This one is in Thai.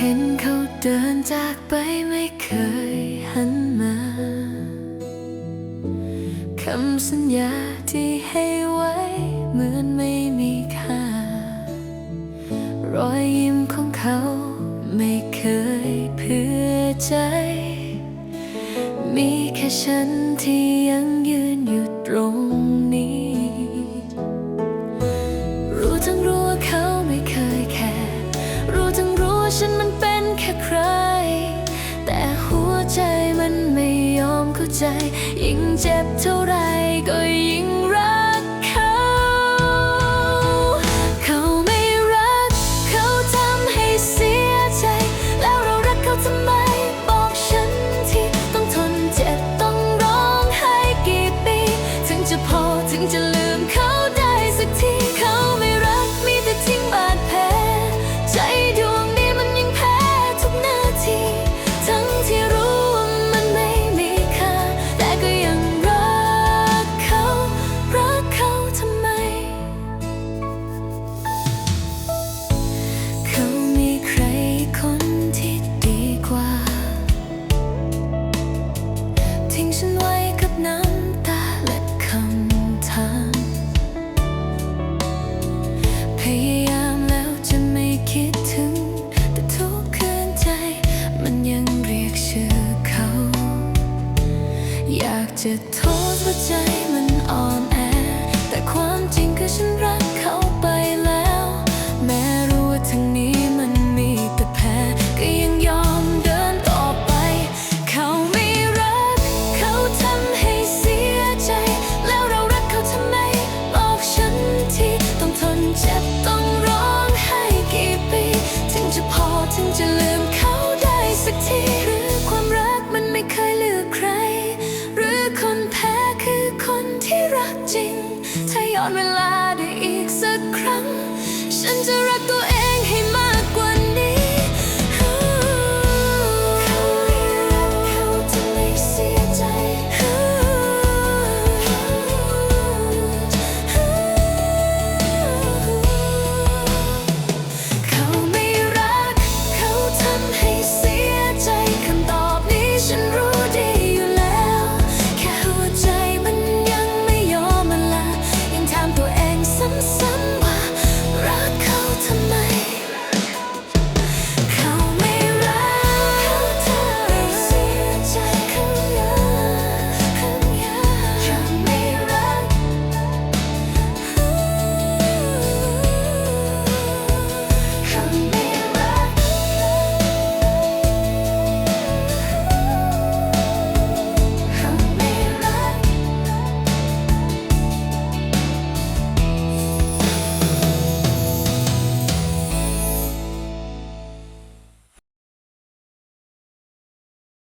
เห็นเขาเดินจากไปไม่เคยหันมาคำสัญญาที่ให้ไว้เหมือนไม่มีค่ารอยยิ้มของเขาไม่เคยเพื่อใจ มีแค่ฉันที่ยังยืนอยู่ตรง ใจ ยิ่งเจ็บเท่าไรก็ยิ่ง 解脱自在 อนเวลาได้อีกสักครั้ง